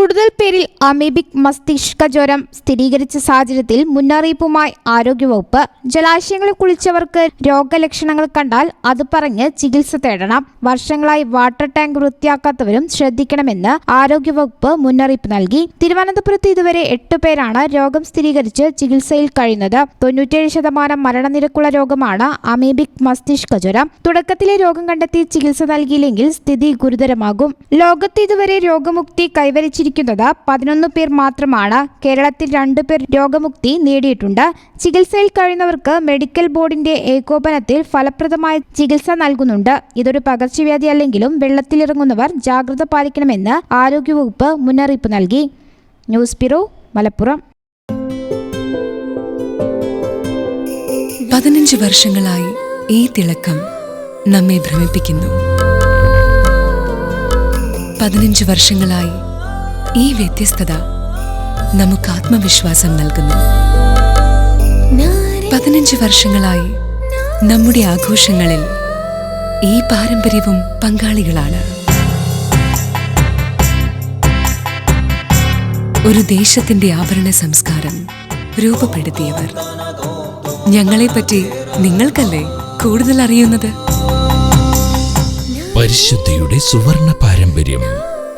കൂടുതൽ പേരിൽ അമീബിക് മസ്തിഷ്ക ജ്വരം സ്ഥിരീകരിച്ച സാഹചര്യത്തിൽ മുന്നറിയിപ്പുമായി ആരോഗ്യവകുപ്പ് ജലാശയങ്ങളിൽ കുളിച്ചവർക്ക് രോഗലക്ഷണങ്ങൾ കണ്ടാൽ അത് പറഞ്ഞ് ചികിത്സ തേടണം. വർഷങ്ങളായി വാട്ടർ ടാങ്ക് വൃത്തിയാക്കാത്തവരും ശ്രദ്ധിക്കണമെന്ന് ആരോഗ്യവകുപ്പ് മുന്നറിയിപ്പ് നൽകി. തിരുവനന്തപുരത്ത് ഇതുവരെ എട്ട് പേരാണ് രോഗം സ്ഥിരീകരിച്ച് ചികിത്സയിൽ കഴിയുന്നത്. തൊണ്ണൂറ്റേഴ് ശതമാനം മരണനിരക്കുള്ള രോഗമാണ് അമീബിക് മസ്തിഷ്ക ജ്വരം. തുടക്കത്തിലെ രോഗം കണ്ടെത്തി ചികിത്സ നൽകിയില്ലെങ്കിൽ സ്ഥിതി ഗുരുതരമാകും. ലോകത്ത് ഇതുവരെ രോഗമുക്തി കൈവരിച്ചിരിക്കുന്നത് പതിനൊന്ന് പേർ മാത്രമാണ്. കേരളത്തിൽ രണ്ടു പേർ രോഗമുക്തി നേടിയിട്ടുണ്ട്. ചികിത്സയിൽ കഴിയുന്നവർക്ക് മെഡിക്കൽ ബോർഡിന്റെ ഏകോപനത്തിൽ ഫലപ്രദമായ ചികിത്സ നൽകുന്നുണ്ട്. ഇതൊരു പകർച്ചവ്യാധി അല്ലെങ്കിലും വെള്ളത്തിലിറങ്ങുന്നവർ ജാഗ്രത പാലിക്കണമെന്ന് ആരോഗ്യവകുപ്പ് മുന്നറിയിപ്പ് നൽകി. News bureau Malappuram. പതിനഞ്ച് വർഷങ്ങളായി ഈ തിളക്കം നമ്മെ ഭ്രമിപ്പിക്കുന്നു. പതിനഞ്ച് വർഷങ്ങളായി ഈ വ്യത്യസ്തത നമുക്ക് ആത്മവിശ്വാസം നൽകുന്നു. പതിനഞ്ച് വർഷങ്ങളായി നമ്മുടെ ആഘോഷങ്ങളിൽ ഈ പാരമ്പര്യവും പങ്കാളികളാണ്. ഒരു ദേശത്തിന്റെ ആഭരണ സംസ്കാരം രൂപപ്പെടുത്തിയവർ. ഞങ്ങളെപ്പറ്റി നിങ്ങൾക്കല്ലേ കൂടുതൽ അറിയുന്നത് പരിശുദ്ധിയുടെ സുവർണ പാരമ്പര്യം.